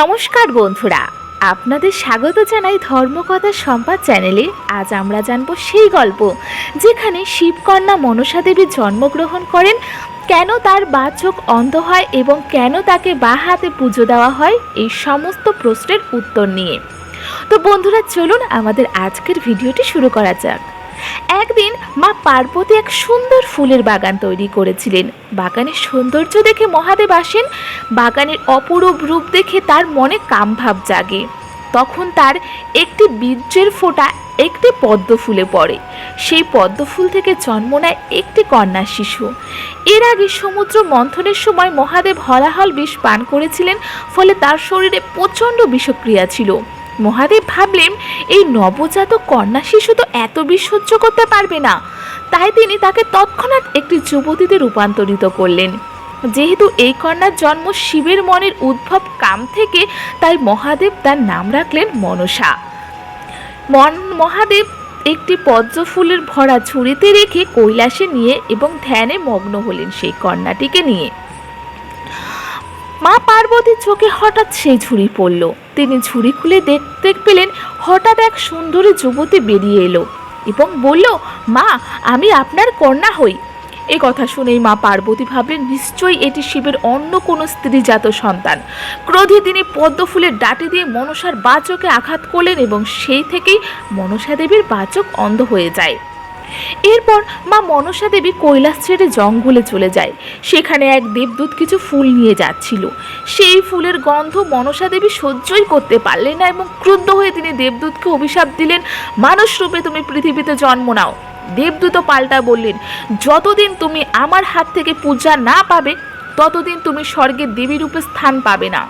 নমস্কার বন্ধুরা, আপনাদের স্বাগত জানাই ধর্মকথা সম্পাদ চ্যানেলে। আজ আমরা জানব সেই গল্প যেখানে শিবকন্যা মনসা দেবী জন্মগ্রহণ করেন, কেন তার বা চোখ অন্ধ হয় এবং কেন তাকে বা হাতে পুজো দেওয়া হয়, এই সমস্ত প্রশ্নের উত্তর নিয়ে। তো বন্ধুরা, চলুন আমাদের আজকের ভিডিওটি শুরু করা যাক। একদিন মা পার্বতী এক সুন্দর ফুলের বাগান তৈরি করেছিলেন। বাগানের সৌন্দর্য দেখে মহাদেব আসেন। বাগানের অপরূপ রূপ দেখে তার মনে কামভাব জাগে। তখন তার একটি বীর্যের ফোঁটা একটি পদ্ম ফুলে পড়ে। সেই পদ্ম ফুল থেকে জন্ম নেয় একটি কন্যা শিশু। এর আগে সমুদ্র মন্থনের সময় মহাদেব হলাহল বিষ পান করেছিলেন, ফলে তার শরীরে প্রচণ্ড বিষক্রিয়া ছিল। মহাদেব ভাবলেন, এই নবজাত কন্যা শিশু তো এত বিষ সহ্য করতে পারবে না। তাই তিনি তাকে তৎক্ষণাৎ একটি যুবতীতে রূপান্তরিত করলেন। যেহেতু এই কন্যার জন্ম শিবের মনের উদ্ভব কাম থেকে, তাই মহাদেব তার নাম রাখলেন মনসা। মন, মহাদেব একটি পদ্ম ফুলের ভরা ঝুড়িতে রেখে কৈলাসে নিয়ে এবং ধ্যানে মগ্ন হলেন সেই কন্যাটিকে নিয়ে। মা পার্বতীর চোখে হঠাৎ সেই ঝুড়ি পড়ল। তিনি ঝুড়ি খুলে দেখতে পেলেন, হঠাৎ এক সুন্দরী যুবতী বেরিয়ে এলো এবং বলল, মা, আমি আপনার কন্যা হই। এ কথা শুনেই মা পার্বতী ভাবলেন, নিশ্চয়ই এটি শিবের অন্য কোনো স্ত্রীজাত সন্তান। ক্রোধে তিনি পদ্ম ফুলের ডাটি দিয়ে মনসার বাচকে আঘাত করলেন এবং সেই থেকেই মনসা দেবীর বাচক অন্ধ হয়ে যায়। এরপর মা মনসা দেবী কৈলাস ছেড়ে জঙ্গলে চলে যায়। সেখানে এক দেবদূত কিছু ফুল নিয়ে যাচ্ছিল। সেই ফুলের গন্ধ মনসা দেবী সহ্যই করতে পারলেন না এবং ক্রুদ্ধ হয়ে তিনি দেবদূতকে অভিশাপ দিলেন, মানুষ রূপে তুমি পৃথিবীতে জন্ম নাও। দেবদূত পাল্টা বললেন, যতদিন তুমি আমার হাত থেকে পূজা না পাবে, ততদিন তুমি স্বর্গের দেবী রূপে স্থান পাবে না।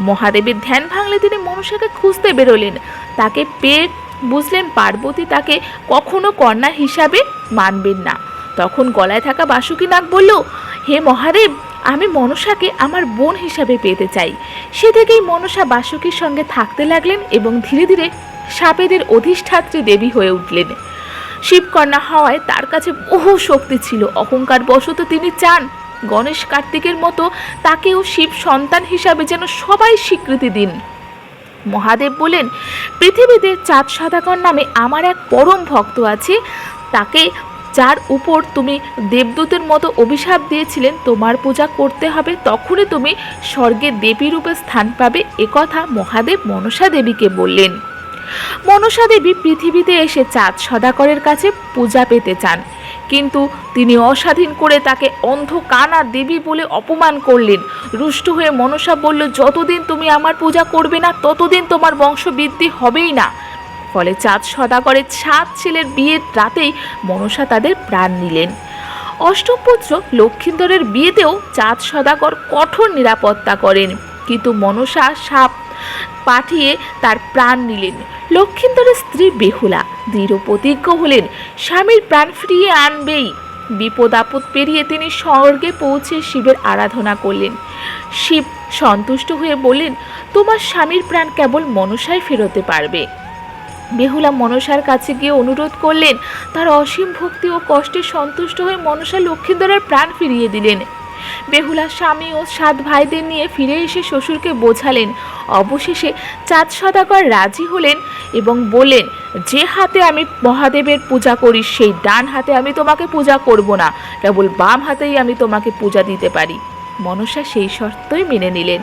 মহাদেবের ধ্যান ভাঙলে তিনি মনসাকে খুঁজতে বেরোলেন। তাকে পেয়ে বুঝলেন পার্বতী তাকে কখনো কন্যা হিসাবে মানবেন না। তখন গলায় থাকা বাসুকি নাগ বলল, হে মহাদেব, আমি মনসাকে আমার বোন হিসাবে পেতে চাই। সে থেকেই মনসা বাসুকির সঙ্গে থাকতে লাগলেন এবং ধীরে ধীরে সাপেদের অধিষ্ঠাত্রী দেবী হয়ে উঠলেন। শিবকন্যা হওয়ায় তার কাছে বহু শক্তি ছিল। অহংকার বশত তিনি চান গণেশ কার্তিকের মতো তাকেও শিব সন্তান হিসাবে যেন সবাই স্বীকৃতি দিন। মহাদেব বলেন, পৃথিবীতে চাঁদ সদাগর নামে আমার এক পরম ভক্ত আছে। তাকে যার উপর তুমি দেবদূতের মতো অভিশাপ দিয়েছিলেন তোমার পূজা করতে হবে, তখনই তুমি স্বর্গে দেবী রূপে স্থান পাবে। একথা মহাদেব মনসা দেবীকে বললেন। মনসা দেবী পৃথিবীতে এসে চাঁদ সদাকরের কাছে পূজা পেতে চান। কিন্তু তিনি অস্বাধীন করে তাকে অন্ধ কানা দেবী বলে অপমান করলেন। রুষ্ট হয়ে মনসা বলল, যতদিন তুমি আমার পূজা করবে না, ততদিন তোমার বংশবৃদ্ধি হবেই না। ফলে চাঁদ সদাগরের সাত ছেলের বিয়ের রাতেই মনসা তাদের প্রাণ নিলেন। অষ্টম পুত্র লক্ষিন্দরের বিয়েতেও চাঁদ সদাগর কঠোর নিরাপত্তা করেন, কিন্তু মনসা সাপ পাঠিয়ে তার প্রাণ নিলেন। লক্ষিন্দরের স্ত্রী বেহুলা। দৃঢ় প্রতিজ্ঞ হলেন, স্বামীর প্রাণ ফিরিয়ে আনবেই। বিপদ আপদ পেরিয়ে তিনি স্বর্গে পৌঁছে শিবের আরাধনা করলেন। শিব সন্তুষ্ট হয়ে বললেন, তোমার স্বামীর প্রাণ কেবল মনসায় ফেরোতে পারবে। বেহুলা মনসার কাছে গিয়ে অনুরোধ করলেন, তার অসীম ভক্তি ও কষ্টে সন্তুষ্ট হয়ে মনসা লক্ষিন্দরের প্রাণ ফিরিয়ে দিলেন। বেহুলা স্বামী ও সাত ভাইদের নিয়ে ফিরে এসে শ্বশুরকে বোঝালেন। অবশেষে চাঁদ সদাগর রাজি হলেন এবং বললেন, যে হাতে আমি মহাদেবের পূজা করি, সেই ডান হাতে আমি তোমাকে পূজা করব না। কেবল বাম হাতেই আমি তোমাকে পূজা দিতে পারি। মনসা সেই শর্তই মেনে নিলেন।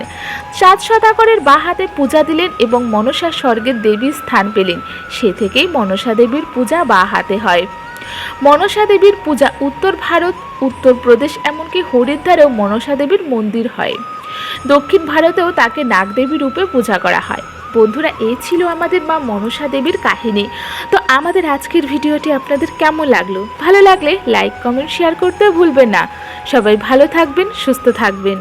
চাঁদ সদাগরের বা হাতে পূজা দিলেন এবং মনসা স্বর্গের দেবীর স্থান পেলেন। সে থেকেই মনসা দেবীর পূজা বা হাতে হয়। মনসা দেবীর পূজা উত্তর ভারত উত্তরপ্রদেশ এমনকি হরিদ্বারেও মনসা দেবীর মন্দির হয়। দক্ষিণ ভারতেও তাকে নাগদেবী রূপে পূজা করা হয়। বন্ধুরা এই ছিল আমাদের মা মনসা দেবীর কাহিনী। তো আমাদের আজকের ভিডিওটি আপনাদের কেমন লাগল? ভালো লাগলে লাইক, কমেন্ট, শেয়ার করতে ভুলবেন না। সবাই ভালো থাকবেন, সুস্থ থাকবেন।